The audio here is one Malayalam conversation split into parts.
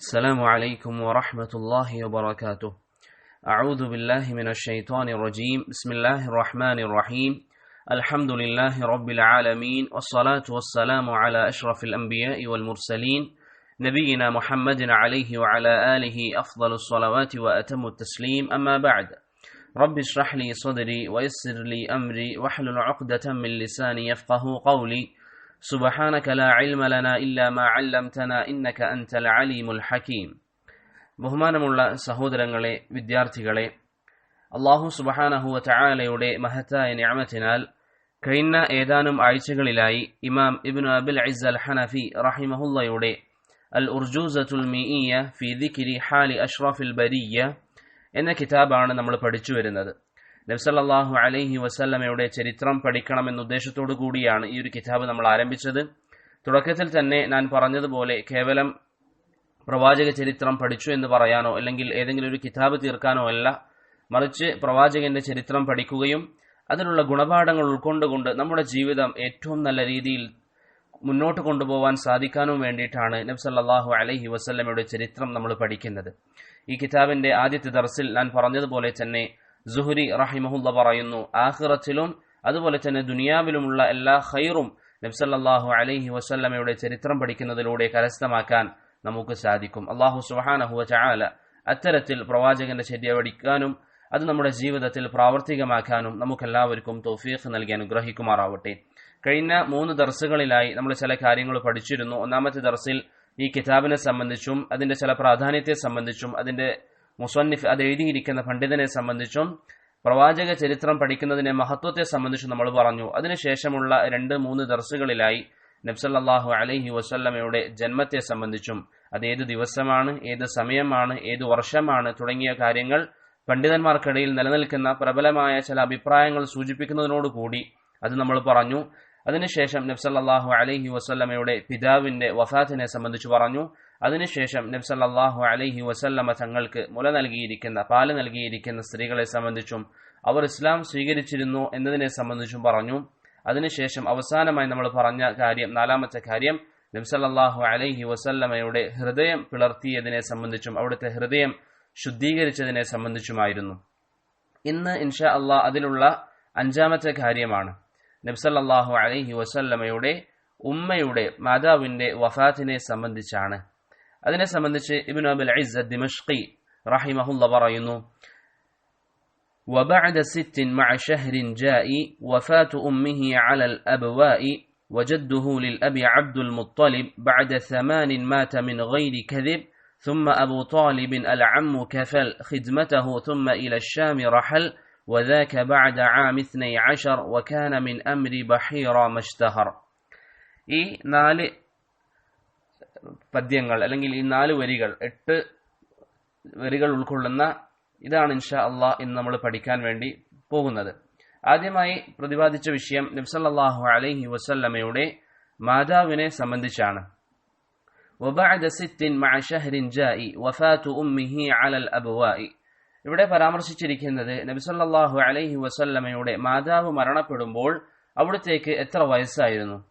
السلام عليكم ورحمة الله وبركاته. أعوذ بالله من الشيطان الرجيم. بسم الله الرحمن الرحيم. الحمد لله رب العالمين والصلاة والسلام على أشرف الأنبياء والمرسلين نبينا محمد عليه وعلى آله أفضل الصلوات وأتم التسليم. أما بعد رب اشرح لي صدري ويسر لي أمري واحلل عقدة من لساني يفقه قولي. സുബഹാനക ലാ ഇൽമ ലനാ ഇല്ലാ മാ അല്ലംതനാ ഇന്നക അൻതൽ അലീമുൽ ഹകീം. ബഹുമാനമുള്ള സഹോദരങ്ങളെ വിദ്യാർത്ഥികളെ അള്ളാഹു സുബഹാനഹുവ ചായാലയുടെ മഹത്തായ ഞാമത്തിനാൽ കഴിഞ്ഞ ഏതാനും ആഴ്ചകളിലായി ഇമാം ഇബ്നു അബിൽ അയ്സ് അൽ ഹനഫി റഹിമഹുല്ലയുടെ അൽ ഉർജൂസത്തുൽ മിഇയ ഫി ദിക്കിരി ഹാലി അഷ്റഫിൽ ബരിയ എന്ന കിതാബാണ് നമ്മൾ പഠിച്ചു വരുന്നത്. നബ്സല്ലാഹു അലൈഹി വസല്ലമയുടെ ചരിത്രം പഠിക്കണമെന്ന ഉദ്ദേശത്തോടു കൂടിയാണ് ഈ ഒരു കിതാബ് നമ്മൾ ആരംഭിച്ചത്. തുടക്കത്തിൽ തന്നെ ഞാൻ പറഞ്ഞതുപോലെ കേവലം പ്രവാചക ചരിത്രം പഠിച്ചു എന്ന് പറയാനോ അല്ലെങ്കിൽ ഏതെങ്കിലും ഒരു കിതാബ് തീർക്കാനോ അല്ല. മറിച്ച് പ്രവാചകന്റെ ചരിത്രം പഠിക്കുകയും അതിലുള്ള ഗുണപാഠങ്ങൾ ഉൾക്കൊണ്ടുകൊണ്ട് നമ്മുടെ ജീവിതം ഏറ്റവും നല്ല രീതിയിൽ മുന്നോട്ട് കൊണ്ടുപോകാൻ സാധിക്കാനും വേണ്ടിയിട്ടാണ് നബ്സല്ലാഹു അലൈഹി വസല്ലമയുടെ ചരിത്രം നമ്മൾ പഠിക്കുന്നത്. ഈ കിതാബിന്റെ ആദ്യത്തെ ദർസിൽ ഞാൻ പറഞ്ഞതുപോലെ തന്നെ സുഹുരി റഹിമഹുല്ല പറയുന്നു ആഹിറത്തിലും അതുപോലെ തന്നെ ദുനിയാവിലുമുള്ള എല്ലാ ഖൈറും നബ്സല്ലാഹു അലൈഹി വസല്ലമയുടെ ചരിത്രം പഠിക്കുന്നതിലൂടെ കരസ്ഥമാക്കാൻ നമുക്ക് സാധിക്കും. അള്ളാഹു സുഹാനഹുവ ചായാല അത്തരത്തിൽ പ്രവാചകന്റെ ചര്യ പഠിക്കാനും അത് നമ്മുടെ ജീവിതത്തിൽ പ്രാവർത്തികമാക്കാനും നമുക്കെല്ലാവർക്കും തൗഫീഖ് നൽകി അനുഗ്രഹിക്കുമാറാവട്ടെ. കഴിഞ്ഞ മൂന്ന് ദർസുകളിലായി നമ്മൾ ചില കാര്യങ്ങൾ പഠിച്ചിരുന്നു. ഒന്നാമത്തെ ദർസിൽ ഈ കിതാബിനെ സംബന്ധിച്ചും അതിന്റെ ചില പ്രാധാന്യത്തെ സംബന്ധിച്ചും അതിന്റെ മുസന്നിഫ് അത് എഴുതിയിരിക്കുന്ന പണ്ഡിതനെ സംബന്ധിച്ചും പ്രവാചക ചരിത്രം പഠിക്കുന്നതിന്റെ മഹത്വത്തെ സംബന്ധിച്ചും നമ്മൾ പറഞ്ഞു. അതിനുശേഷമുള്ള രണ്ട് മൂന്ന് ദർസുകളിലായി നബ്സല്ലാഹു അലൈഹി വസല്ലമയുടെ ജന്മത്തെ സംബന്ധിച്ചും അത് ഏത് ദിവസമാണ് ഏത് സമയമാണ് ഏത് വർഷമാണ് തുടങ്ങിയ കാര്യങ്ങൾ പണ്ഡിതന്മാർക്കിടയിൽ നിലനിൽക്കുന്ന പ്രബലമായ ചില അഭിപ്രായങ്ങൾ സൂചിപ്പിക്കുന്നതിനോടുകൂടി അത് നമ്മൾ പറഞ്ഞു. അതിനുശേഷം നബ്സല്ലാഹു അലൈഹി വസല്ലമയുടെ പിതാവിന്റെ വഫാത്തിനെ സംബന്ധിച്ച് പറഞ്ഞു. അതിനുശേഷം നബ്സല്ലാഹു അലൈഹി വസല്ലമ തങ്ങൾക്ക് മുല നൽകിയിരിക്കുന്ന പാൽ നൽകിയിരിക്കുന്ന സ്ത്രീകളെ സംബന്ധിച്ചും അവർ ഇസ്ലാം സ്വീകരിച്ചിരുന്നു എന്നതിനെ സംബന്ധിച്ചും പറഞ്ഞു. അതിനുശേഷം അവസാനമായി നമ്മൾ പറഞ്ഞ കാര്യം നാലാമത്തെ കാര്യം നബ്സല്ലാഹു അലൈഹി വസല്ലമയുടെ ഹൃദയം പിളർത്തിയതിനെ സംബന്ധിച്ചും അവിടുത്തെ ഹൃദയം ശുദ്ധീകരിച്ചതിനെ സംബന്ധിച്ചുമായിരുന്നു. ഇന്ന് ഇൻഷാ അള്ളാഹ് അതിലുള്ള അഞ്ചാമത്തെ കാര്യമാണ്. നബ്സല്ലാഹു അലൈഹി വസല്ലമയുടെ ഉമ്മയുടെ മാതാവിന്റെ വഫാത്തിനെ സംബന്ധിച്ചാണ്. അതിനെ സംബന്ധിച്ച് ഇബിൻ അബുൽ ഇസ് ദിമഷ്കി റഹിമഹുല്ല പറയുന്നു وبعد ست مع شهر جاء وفاة أمه على الأبواء وجده للأب عبد المطلب بعد ثمان مات من غير كذب ثم أبو طالب العم كفل خدمته ثم إلى الشام رحل وذاك بعد عام اثني عشر وكان من أمر بحيرة ما اشتهر ഈ നാല് പദ്യങ്ങൾ അല്ലെങ്കിൽ ഈ നാല് വരികൾ എട്ട് വരികൾ ഉൾക്കൊള്ളുന്ന ഇതാണ് ഇൻഷാ അള്ളാഹ് ഇന്ന് നമ്മൾ പഠിക്കാൻ വേണ്ടി പോകുന്നത്. ആദ്യമായി പ്രതിപാദിച്ച വിഷയം നബ്സല്ലാഹു അലൈഹി വസല്ലമയുടെ മാതാവിനെ സംബന്ധിച്ചാണ്. ഇവിടെ പരാമർശിച്ചിരിക്കുന്നത് നബിസല്ലാഹു അലൈഹി വസല്ലമയുടെ മാതാവ് മരണപ്പെടുമ്പോൾ അവിടത്തേക്ക് എത്ര വയസ്സായിരുന്നു?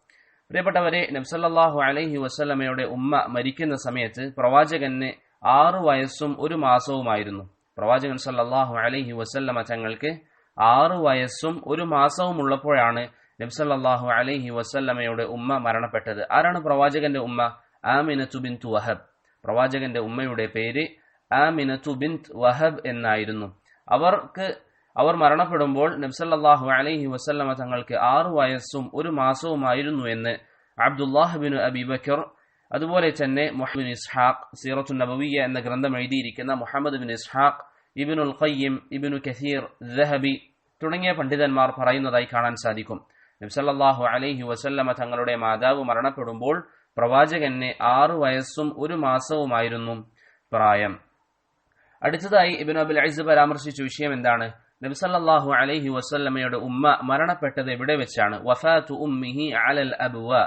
പ്രിയപ്പെട്ടവരെ നബ്സല്ലാഹു അലൈഹി വസ്ലമയുടെ ഉമ്മ മരിക്കുന്ന സമയത്ത് പ്രവാചകന് ആറു വയസ്സും ഒരു മാസവുമായിരുന്നു. പ്രവാചകൻ സല്ലാഹു അലൈഹി വസല്ലമ തങ്ങൾക്ക് ആറു വയസ്സും ഒരു മാസവും ഉള്ളപ്പോഴാണ് നബ്സല്ലാഹു അലൈഹി വസല്ലമയുടെ ഉമ്മ മരണപ്പെട്ടത്. ആരാണ് പ്രവാചകന്റെ ഉമ്മ? ആമിനത്തു ബിന്ത് വഹബ്. പ്രവാചകന്റെ ഉമ്മയുടെ പേര് ആമിനത്തു ബിന്ത് വഹബ് എന്നായിരുന്നു. അവർക്ക് അവർ മരണപ്പെടുമ്പോൾ നബ്സല്ലാഹു അലൈഹി വസല്ലമ തങ്ങൾക്ക് ആറു വയസ്സും ഒരു മാസവുമായിരുന്നു എന്ന് അബ്ദുല്ലാഹബിൻ അബിബക്കർ അബി ബക്കർ അതുപോലെ തന്നെ മുഹമ്മദ് ഇസ്ഹാഖ് സീറത്തു നബവിയ എന്ന ഗ്രന്ഥം എഴുതിയിരിക്കുന്ന മുഹമ്മദ് ബിൻ ഇസ്ഹാഖ് ഇബിനുൽ ഖയ്യിം ഇബിനു കസീർ ദഹബി തുടങ്ങിയ പണ്ഡിതന്മാർ പറയുന്നതായി കാണാൻ സാധിക്കും. നബ്സല്ലാഹു അലൈഹി വസല്ലമ തങ്ങളുടെ മാതാവ് മരണപ്പെടുമ്പോൾ പ്രവാചകന് ആറു വയസ്സും ഒരു മാസവുമായിരുന്നു പ്രായം. അടുത്തതായി ഇബിൻ അബുൽ ഐസ് പരാമർശിച്ച വിഷയം എന്താണ്? നബ്സല്ലാഹു അലൈഹി വസല്ലമയുടെ ഉമ്മ മരണപ്പെട്ടത് എവിടെ വെച്ചാണ്? വഫാത്തു ഉമ്മിഹി അലൽ അബുവ.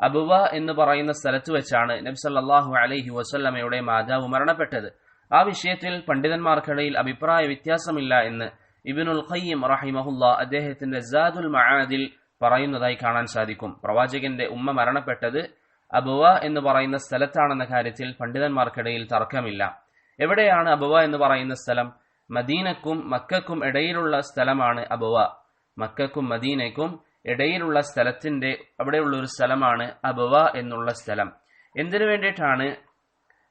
അബുവ എന്ന് പറയുന്ന സ്ഥലത്ത് വെച്ചാണ് നബ്സല്ലാഹു അലൈഹി വസല്ലമയുടെ മാതാവ് മരണപ്പെട്ടത്. ആ വിഷയത്തിൽ പണ്ഡിതന്മാർക്കിടയിൽ അഭിപ്രായ വ്യത്യാസമില്ല എന്ന് ഇബിനുൽ ഖയ്യം റഹിമഹുല്ല അദ്ദേഹത്തിന്റെ ജാദുൽ മആദിൽ പറയുന്നതായി കാണാൻ സാധിക്കും. പ്രവാചകന്റെ ഉമ്മ മരണപ്പെട്ടത് അബുവ എന്ന് പറയുന്ന സ്ഥലത്താണെന്ന കാര്യത്തിൽ പണ്ഡിതന്മാർക്കിടയിൽ തർക്കമില്ല. എവിടെയാണ് അബുവ എന്ന് പറയുന്ന സ്ഥലം? മദീനക്കും മക്കക്കും ഇടയിലുള്ള സ്ഥലമാണ് അബുവ. മക്കക്കും മദീനക്കും ഇടയിലുള്ള സ്ഥലത്തിന്റെ അവിടെയുള്ള ഒരു സ്ഥലമാണ് അബുവ എന്നുള്ള സ്ഥലം. എന്തിനു വേണ്ടിയിട്ടാണ്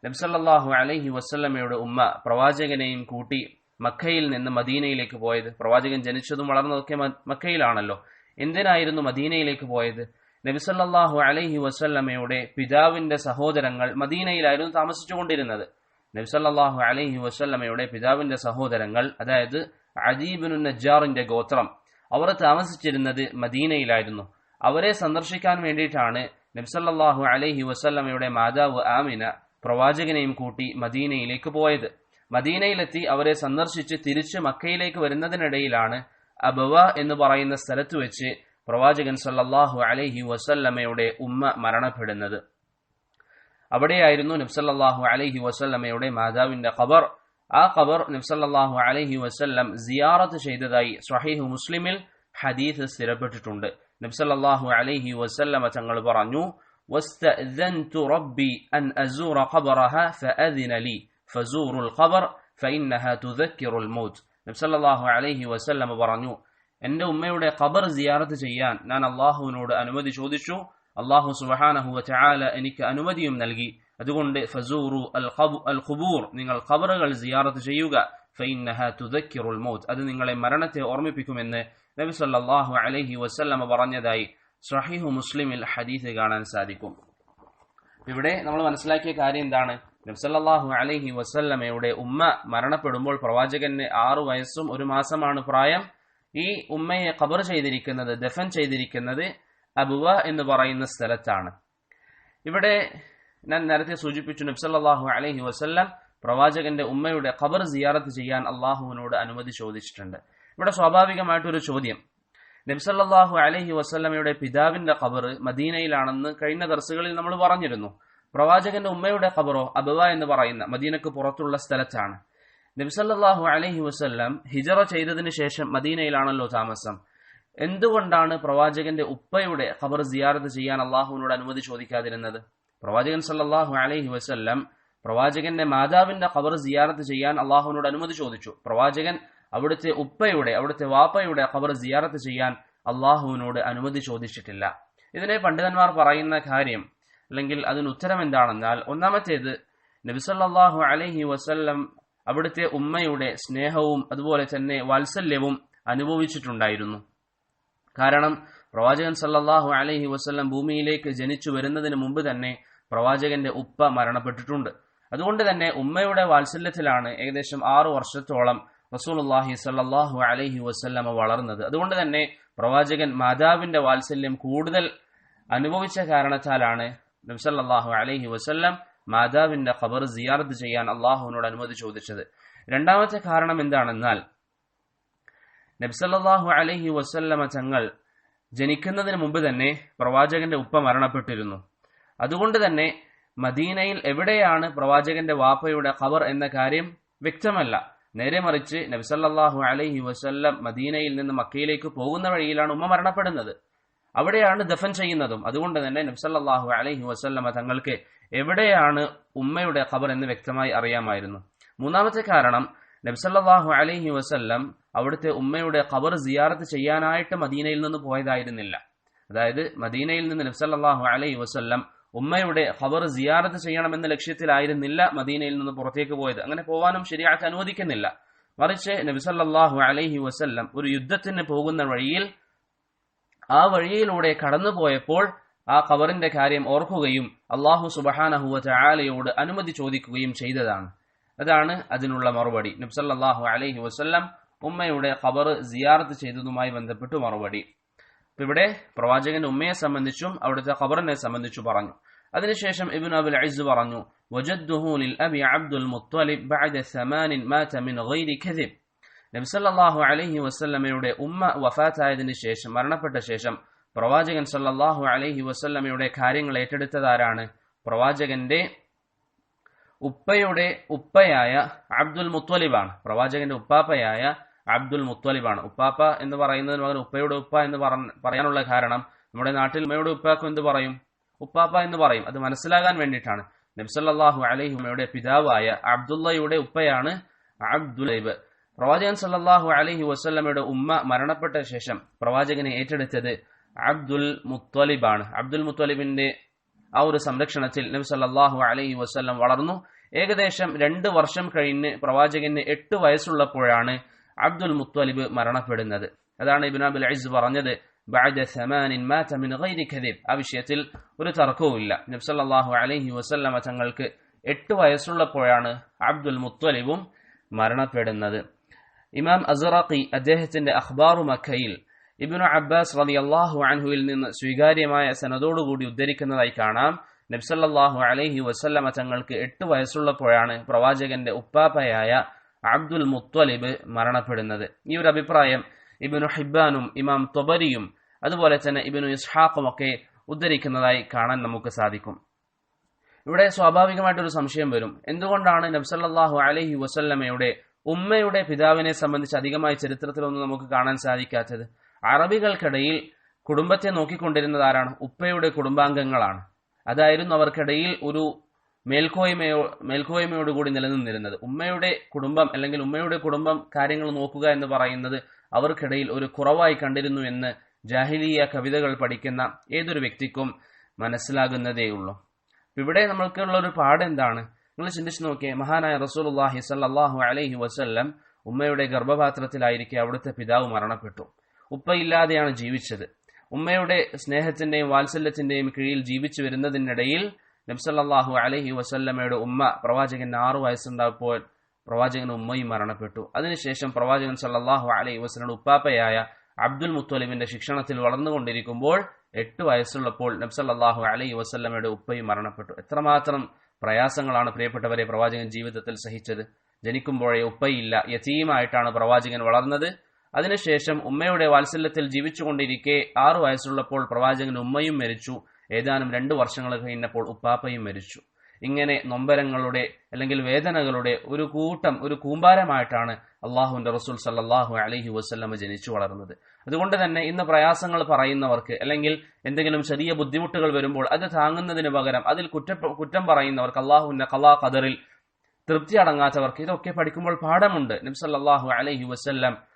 നബ്സല്ലാഹു അലഹി വസ്ലമയുടെ ഉമ്മ പ്രവാചകനെയും കൂട്ടി മക്കയിൽ നിന്ന് മദീനയിലേക്ക് പോയത്? പ്രവാചകൻ ജനിച്ചതും വളർന്നതൊക്കെ മക്കയിലാണല്ലോ. എന്തിനായിരുന്നു മദീനയിലേക്ക് പോയത്? നബിസല്ലാഹു അലഹി വസ്ല്ലമയുടെ പിതാവിന്റെ സഹോദരങ്ങൾ മദീനയിലായിരുന്നു താമസിച്ചുകൊണ്ടിരുന്നത്. നബിസല്ലാഹു അലൈഹി വസ്ല്ലമയുടെ പിതാവിന്റെ സഹോദരങ്ങൾ അതായത് അജീബിനു നജ്ജാറിന്റെ ഗോത്രം അവർ താമസിച്ചിരുന്നത് മദീനയിലായിരുന്നു. അവരെ സന്ദർശിക്കാൻ വേണ്ടിയിട്ടാണ് നബ്സല്ലാഹു അലൈഹി വസ്ല്ലമയുടെ മാതാവ് ആമിന പ്രവാചകനെയും കൂട്ടി മദീനയിലേക്ക് പോയത്. മദീനയിലെത്തി അവരെ സന്ദർശിച്ച് തിരിച്ച് മക്കയിലേക്ക് വരുന്നതിനിടയിലാണ് അബവ എന്ന് പറയുന്ന സ്ഥലത്ത് വെച്ച് പ്രവാചകൻ സല്ലാഹു അലൈഹി വസല്ലമയുടെ ഉമ്മ മരണപ്പെടുന്നത്. അവിടെയായിരുന്നു നബ്സല്ലാഹു അലൈഹി വസല്ലമയുടെ മാതാവിന്റെ ഖബർ ആ ഖബർ നബ്സല്ലാഹു അലൈഹി വസല്ലം സിയാറത്ത് ചെയ്തതായി സ്വഹീഹ് മുസ്ലിമിൽ ഹദീസ് സ്ഥിരപ്പെട്ടിട്ടുണ്ട് നബ്സല്ലാഹു അലൈഹി വസല്ലമ തങ്ങൾ പറഞ്ഞു واستأذنت ربي أن أزور قبرها فأذن لي فزوروا القبر فإنها تذكر الموت നബി സല്ലല്ലാഹു അലൈഹി വസല്ലം പറഞ്ഞു എന്റെ ഉമ്മയുടെ ഖബർ സിയാറത്ത് ചെയ്യാൻ ഞാൻ അള്ളാഹുവിനോട് അനുമതി ചോദിച്ചു അള്ളാഹു സുബഹാനഹു വതആല എനിക്ക് അനുമതിയും നൽകി. അതുകൊണ്ട് ഫസൂറു അൽ അൽ ഖുബൂർ നിങ്ങൾ ഖബറുകൾ സിയാറത്ത് ചെയ്യുക. ഫഇന്നഹ തുദക്കിറുൽ മൗത്ത് അത് നിങ്ങളെ മരണത്തെ ഓർമ്മിപ്പിക്കുമെന്ന് നബി സല്ലല്ലാഹു അലൈഹി വസല്ലമ പറഞ്ഞതായി സഹീഹു മുസ്ലിമിൽ ഹദീസ് കാണാൻ സാധിക്കും. ഇവിടെ നമ്മൾ മനസ്സിലാക്കിയ കാര്യം എന്താണ്? നബ്സല്ലാഹു അലൈഹി വസല്ലമയുടെ ഉമ്മ മരണപ്പെടുമ്പോൾ പ്രവാചകന് ആറു വയസ്സും ഒരു മാസമാണ് പ്രായം. ഈ ഉമ്മയെ ഖബർ ചെയ്തിരിക്കുന്നത് ദഫൻ ചെയ്തിരിക്കുന്നത് അബുവ എന്ന് പറയുന്ന സ്ഥലത്താണ്. ഇവിടെ ഞാൻ നേരത്തെ സൂചിപ്പിച്ചു നബ്സല്ലാഹു അലഹി വസ്ല്ലാം പ്രവാചകന്റെ ഉമ്മയുടെ ഖബർ സിയാറത്ത് ചെയ്യാൻ അള്ളാഹുവിനോട് അനുമതി ചോദിച്ചിട്ടുണ്ട്. ഇവിടെ സ്വാഭാവികമായിട്ടൊരു ചോദ്യം. നബ്സല്ലാഹു അലഹി വസല്ലമയുടെ പിതാവിന്റെ ഖബർ മദീനയിലാണെന്ന് കഴിഞ്ഞ ദർസുകളിൽ നമ്മൾ പറഞ്ഞിരുന്നു. പ്രവാചകന്റെ ഉമ്മയുടെ ഖബറോ അബവ എന്ന് പറയുന്ന മദീനക്ക് പുറത്തുള്ള സ്ഥലത്താണ്. നബ്സല്ലാഹു അലഹി വസല്ലം ഹിജറ ചെയ്തതിനു ശേഷം മദീനയിലാണല്ലോ താമസം. എന്തുകൊണ്ടാണ് പ്രവാചകന്റെ ഉപ്പയുടെ ഖബർ സിയാറത്ത് ചെയ്യാൻ അള്ളാഹുവിനോട് അനുമതി ചോദിക്കാതിരുന്നത്? പ്രവാചകൻ സല്ലാഹു അലൈഹി വസ്ല്ലം പ്രവാചകന്റെ മാതാവിന്റെ ഖബർ സിയാറത്ത് ചെയ്യാൻ അള്ളാഹുവിനോട് അനുമതി ചോദിച്ചു. പ്രവാചകൻ അവിടുത്തെ ഉപ്പയുടെ അവിടുത്തെ വാപ്പയുടെ ഖബർ സിയാറത്ത് ചെയ്യാൻ അള്ളാഹുവിനോട് അനുമതി ചോദിച്ചിട്ടില്ല. ഇതിനെ പണ്ഡിതന്മാർ പറയുന്ന കാര്യം അല്ലെങ്കിൽ അതിന് ഉത്തരം എന്താണെന്നാൽ ഒന്നാമത്തേത് നബിസല്ലാഹു അലൈഹി വസല്ലം അവിടുത്തെ ഉമ്മയുടെ സ്നേഹവും അതുപോലെ തന്നെ വാത്സല്യവും അനുഭവിച്ചിട്ടുണ്ടായിരുന്നു. കാരണം പ്രവാചകൻ സല്ലാഹു അലഹി വസല്ലം ഭൂമിയിലേക്ക് ജനിച്ചു വരുന്നതിന് മുമ്പ് തന്നെ പ്രവാചകന്റെ ഉപ്പ മരണപ്പെട്ടിട്ടുണ്ട്. അതുകൊണ്ട് തന്നെ ഉമ്മയുടെ വാത്സല്യത്തിലാണ് ഏകദേശം ആറു വർഷത്തോളം റസൂലുള്ളാഹി സല്ലാഹു അലഹി വസ്ല്ലമ വളർന്നത്. അതുകൊണ്ട് തന്നെ പ്രവാചകൻ മാതാവിന്റെ വാത്സല്യം കൂടുതൽ അനുഭവിച്ച കാരണത്താലാണ് നബ്സല്ലാഹു അലഹി വസല്ലം മാതാവിന്റെ ഖബർ സിയാറത്ത് ചെയ്യാൻ അള്ളാഹുവിനോട് അനുമതി ചോദിച്ചത്. രണ്ടാമത്തെ കാരണം എന്താണെന്നാൽ നബ്സല്ലാഹു അലഹി വസല്ലമ തങ്ങൾ ജനിക്കുന്നതിന് മുമ്പ് തന്നെ പ്രവാചകന്റെ ഉപ്പ മരണപ്പെട്ടിരുന്നു. അതുകൊണ്ട് തന്നെ മദീനയിൽ എവിടെയാണ് പ്രവാചകന്റെ വാപ്പയുടെ ഖബർ എന്ന കാര്യം വ്യക്തമല്ല. നേരെ മറിച്ച് നബ്സല്ലാഹു അലഹി വസല്ലം മദീനയിൽ നിന്ന് മക്കയിലേക്ക് പോകുന്ന വഴിയിലാണ് ഉമ്മ മരണപ്പെടുന്നത്. അവിടെയാണ് ദഫൻ ചെയ്യുന്നതും. അതുകൊണ്ട് തന്നെ നബ്സല്ലാഹു അലഹി വസല്ലമ തങ്ങൾക്ക് എവിടെയാണ് ഉമ്മയുടെ ഖബർ എന്ന് വ്യക്തമായി അറിയാമായിരുന്നു. മൂന്നാമത്തെ കാരണം നബ്സല്ലാഹു അലൈഹി വസല്ലം അവിടുത്തെ ഉമ്മയുടെ ഖബർ സിയാറത്ത് ചെയ്യാനായിട്ട് മദീനയിൽ നിന്ന് പോയതായിരുന്നില്ല. അതായത് മദീനയിൽ നിന്ന് നബ്സല്ലാഹു അലൈഹി വസല്ലം ഉമ്മയുടെ ഖബർ സിയാറത്ത് ചെയ്യണമെന്ന ലക്ഷ്യത്തിലായിരുന്നില്ല മദീനയിൽ നിന്ന് പുറത്തേക്ക് പോയത്. അങ്ങനെ പോവാനും ശരിയാക്കി അനുവദിക്കുന്നില്ല. മറിച്ച് നബിസല്ലാഹു അലൈഹി വസല്ലം ഒരു യുദ്ധത്തിന് പോകുന്ന വഴിയിൽ ആ വഴിയിലൂടെ കടന്നുപോയപ്പോൾ ആ ഖബറിന്റെ കാര്യം ഓർക്കുകയും അള്ളാഹു സുബഹാനഹുവ ചായാലയോട് അനുമതി ചോദിക്കുകയും ചെയ്തതാണ്. അതാണ് അതിനുള്ള മറുപടി നബ്സല്ലാഹു അലൈഹി വസല്ലം ഉമ്മയുടെ ഖബർ സിയാറത്ത് ചെയ്തതുമായി ബന്ധപ്പെട്ട് മറുപടി ഇവിടെ പ്രവാചകന്റെ ഉമ്മയെ സംബന്ധിച്ചും അവിടുത്തെ ഖബറിനെ സംബന്ധിച്ചു പറഞ്ഞു അതിനുശേഷം ഇബിൻ അബുൽ അയ്സ് പറഞ്ഞു وجده للأبي عبد المطلب بعد ثمان مات من غير كذب നബി സല്ലല്ലാഹു അലൈഹി വസല്ലമയുടെ ഉമ്മ വഫാത്തായതിനു ശേഷം മരണപ്പെട്ട ശേഷം പ്രവാചകൻ സല്ലല്ലാഹു അലൈഹി വസല്ലമയുടെ കാര്യങ്ങൾ ഏറ്റെടുത്തതാരാണ് പ്രവാചകന്റെ ഉപ്പയുടെ ഉപ്പയായ അബ്ദുൽ മുത്തലിബാണ്. പ്രവാചകന്റെ ഉപ്പാപ്പയായ അബ്ദുൽ മുത്തലിബാണ്. ഉപ്പാപ്പ എന്ന് പറയുന്നതിന് പകരം ഉപ്പയുടെ ഉപ്പ എന്ന് പറയാനുള്ള കാരണം നമ്മുടെ നാട്ടിൽ ഉമ്മയുടെ ഉപ്പാക്കും എന്ത് പറയും? ഉപ്പാപ്പ എന്ന് പറയും. അത് മനസ്സിലാകാൻ വേണ്ടിയിട്ടാണ്. നബ്സല്ലാഹു അലഹിമയുടെ പിതാവായ അബ്ദുള്ളയുടെ ഉപ്പയാണ് അബ്ദുലൈബ് പ്രവാചകൻ സല്ലാഹു അലഹി വസ്ല്ലമയുടെ ഉമ്മ മരണപ്പെട്ട ശേഷം പ്രവാചകനെ ഏറ്റെടുത്തത് അബ്ദുൽ മുത്തലിബാണ്. അബ്ദുൽ മുത്തലിബിന്റെ ആ ഒരു സംരക്ഷണത്തിൽ നബി സല്ലാഹു അലൈഹി വസ്ലം വളർന്നു. ഏകദേശം രണ്ട് വർഷം കഴിഞ്ഞ് പ്രവാചകന് എട്ട് വയസ്സുള്ളപ്പോഴാണ് അബ്ദുൽ മുത്തലിബ് മരണപ്പെടുന്നത്. അതാണ് ഇബിൻ അബുൽ അയിസ് പറഞ്ഞത് ആ വിഷയത്തിൽ ഒരു തർക്കവുമില്ല നബ്സല്ലാഹു അലൈഹി വസല്ലമ തങ്ങൾക്ക് എട്ട് വയസ്സുള്ളപ്പോഴാണ് അബ്ദുൽ മുത്തലിബും മരണപ്പെടുന്നത്. ഇമാം അസറാഖി അദ്ദേഹത്തിന്റെ അഖ്ബാറു മഖയിൽ ഇബ്നു അബ്ബാസ് അള്ളാഹു അൻഹുവിൽ നിന്ന് സ്വീകാര്യമായ സനതോടുകൂടി ഉദ്ധരിക്കുന്നതായി കാണാം. നബ്സല്ലാഹു അലൈഹി വസല്ലമ തങ്ങൾക്ക് എട്ട് വയസ്സുള്ളപ്പോഴാണ് പ്രവാചകന്റെ ഉപ്പാപ്പയായ അബ്ദുൽ മുത്തലിബ് മരണപ്പെടുന്നത്. ഈ ഒരു അഭിപ്രായം ഇബിനു ഹിബാനും ഇമാം തൊബരിയും അതുപോലെ തന്നെ ഇബിനു ഇസ്ഹാഖും ഒക്കെ ഉദ്ധരിക്കുന്നതായി കാണാൻ നമുക്ക് സാധിക്കും. ഇവിടെ സ്വാഭാവികമായിട്ടൊരു സംശയം വരും. എന്തുകൊണ്ടാണ് നബ്സല്ലാഹു അലഹി വസല്ലമയുടെ ഉമ്മയുടെ പിതാവിനെ സംബന്ധിച്ച് അധികമായി ചരിത്രത്തിലൊന്നും നമുക്ക് കാണാൻ സാധിക്കാത്തത്? അറബികൾക്കിടയിൽ കുടുംബത്തെ നോക്കിക്കൊണ്ടിരുന്നത് ആരാണ്? ഉപ്പയുടെ കുടുംബാംഗങ്ങളാണ്. അതായിരുന്നു അവർക്കിടയിൽ ഒരു മേൽക്കോയ്മയോ മേൽക്കോയ്മയോടുകൂടി നിലനിന്നിരുന്നത്. ഉമ്മയുടെ കുടുംബം അല്ലെങ്കിൽ ഉമ്മയുടെ കുടുംബം കാര്യങ്ങൾ നോക്കുക എന്ന് പറയുന്നത് അവർക്കിടയിൽ ഒരു കുറവായി കണ്ടിരുന്നു എന്ന് ജാഹിലിയ കവിതകൾ പഠിക്കുന്ന ഏതൊരു വ്യക്തിക്കും മനസ്സിലാകുന്നതേയുള്ളൂ ഇവിടെ നമ്മൾക്കുള്ള ഒരു പാഠം എന്താണ്? നിങ്ങൾ ചിന്തിച്ചു നോക്കിയേ മഹാനായ റസൂലുള്ളാഹി സല്ലാഹു അലൈഹി വസല്ലം ഉമ്മയുടെ ഗർഭപാത്രത്തിലായിരിക്കെ അവിടുത്തെ പിതാവ് മരണപ്പെട്ടു. ഉപ്പയില്ലാതെയാണ് ജീവിച്ചത്. ഉമ്മയുടെ സ്നേഹത്തിന്റെയും വാത്സല്യത്തിന്റെയും കീഴിൽ ജീവിച്ചു വരുന്നതിനിടയിൽ നബ്സല്ലാഹു അലഹി വസല്ലമ്മയുടെ ഉമ്മ പ്രവാചകന് ആറു വയസ്സുണ്ടായപ്പോൾ പ്രവാചകൻ ഉമ്മയും മരണപ്പെട്ടു. അതിനുശേഷം പ്രവാചകൻ സല്ലാഹു അലൈഹി വസ്ലയുടെ ഉപ്പാപ്പയായ അബ്ദുൽ മുത്തലിമിന്റെ ശിക്ഷണത്തിൽ വളർന്നുകൊണ്ടിരിക്കുമ്പോൾ എട്ട് വയസ്സുള്ളപ്പോൾ നബ്സല്ലാഹു അലൈഹി വസ്ല്ലമ്മയുടെ ഉപ്പയും മരണപ്പെട്ടു. എത്രമാത്രം പ്രയാസങ്ങളാണ് പ്രിയപ്പെട്ടവരെ പ്രവാചകൻ ജീവിതത്തിൽ സഹിച്ചത്. ജനിക്കുമ്പോഴേ ഉപ്പയില്ല യതീമായിട്ടാണ് പ്രവാചകൻ വളർന്നത്. അതിനുശേഷം ഉമ്മയുടെ വാത്സല്യത്തിൽ ജീവിച്ചുകൊണ്ടിരിക്കെ ആറു വയസ്സുള്ളപ്പോൾ പ്രവാചകൻ ഉമ്മയും മരിച്ചു. ഏതാനും രണ്ടു വർഷങ്ങൾ കഴിഞ്ഞപ്പോൾ ഉപ്പാപ്പയും മരിച്ചു. ഇങ്ങനെ നൊമ്പരങ്ങളുടെ അല്ലെങ്കിൽ വേദനകളുടെ ഒരു കൂട്ടം ഒരു കൂമ്പാരമായിട്ടാണ് അള്ളാഹുവിന്റെ റസൂൽ സല്ലാഹു അലഹി വസ്ല്ലമ ജനിച്ചു വളർന്നത്. അതുകൊണ്ട് തന്നെ ഇന്ന് പ്രയാസങ്ങൾ പറയുന്നവർക്ക് അല്ലെങ്കിൽ എന്തെങ്കിലും ചെറിയ ബുദ്ധിമുട്ടുകൾ വരുമ്പോൾ അത് താങ്ങുന്നതിന് പകരം അതിൽ കുറ്റ കുറ്റം പറയുന്നവർക്ക് അള്ളാഹുവിന്റെ കലാ ഖദറിൽ തൃപ്തി അടങ്ങാത്തവർക്ക് ഇതൊക്കെ പഠിക്കുമ്പോൾ പാഠമുണ്ട്. നബ്സല്ലാഹു അലഹി വസ്ല്ലം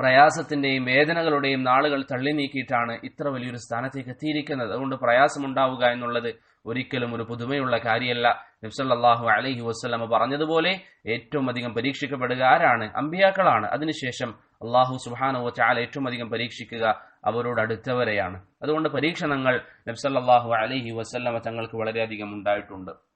പ്രയാസത്തിന്റെയും വേദനകളുടെയും നാളുകൾ തള്ളി നീക്കിയിട്ടാണ് ഇത്ര വലിയൊരു സ്ഥാനത്തേക്ക് എത്തിയിരിക്കുന്നത്. അതുകൊണ്ട് പ്രയാസമുണ്ടാവുക എന്നുള്ളത് ഒരിക്കലും ഒരു പുതുമയുള്ള കാര്യമല്ല. നബ്സല്ലാഹു അലഹി വസ്ലമ പറഞ്ഞതുപോലെ ഏറ്റവും അധികം പരീക്ഷിക്കപ്പെടുക ആരാണ്? അമ്പിയാക്കളാണ്. അതിനുശേഷം അള്ളാഹു സുഹാനോ ചാല ഏറ്റവും അധികം പരീക്ഷിക്കുക അവരോട് അടുത്തവരെയാണ്. അതുകൊണ്ട് പരീക്ഷണങ്ങൾ നബ്സല്ലാഹു അലഹി വസ്ലമ തങ്ങൾക്ക് വളരെയധികം ഉണ്ടായിട്ടുണ്ട്.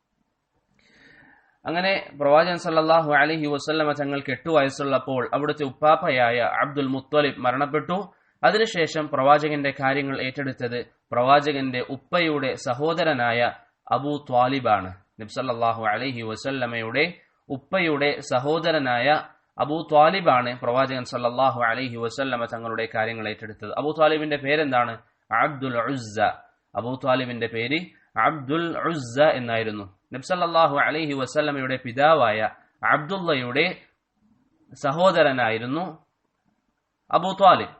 അങ്ങനെ പ്രവാചകൻ സല്ലാഹു അലഹി വസ്ല്ലമ തങ്ങൾക്ക് എട്ടു വയസ്സുള്ളപ്പോൾ അവിടുത്തെ ഉപ്പാപ്പയായ അബ്ദുൽ മുത്തലിബ് മരണപ്പെട്ടു. അതിനുശേഷം പ്രവാചകന്റെ കാര്യങ്ങൾ ഏറ്റെടുത്തത് പ്രവാചകന്റെ ഉപ്പയുടെ സഹോദരനായ അബൂ ത്വാലിബാണ്. നബ്സല്ലാഹു അലഹി വസല്ലമയുടെ ഉപ്പയുടെ സഹോദരനായ അബൂ ത്വാലിബാണ് പ്രവാചകൻ സല്ലാഹു അലഹി വസല്ലമ തങ്ങളുടെ കാര്യങ്ങൾ ഏറ്റെടുത്തത്. അബൂ ത്വാലിബിന്റെ പേരെന്താണ്? അബ്ദുൽ ഉസ്സ. അബൂ ത്വാലിബിന്റെ പേര് അബ്ദുൽ ഉസ്സ എന്നായിരുന്നു. നബ്സല്ലാഹു അലഹി വസല്ലമയുടെ പിതാവായ അബ്ദുള്ളയുടെ സഹോദരനായിരുന്നു അബൂ ത്വാലിബ്.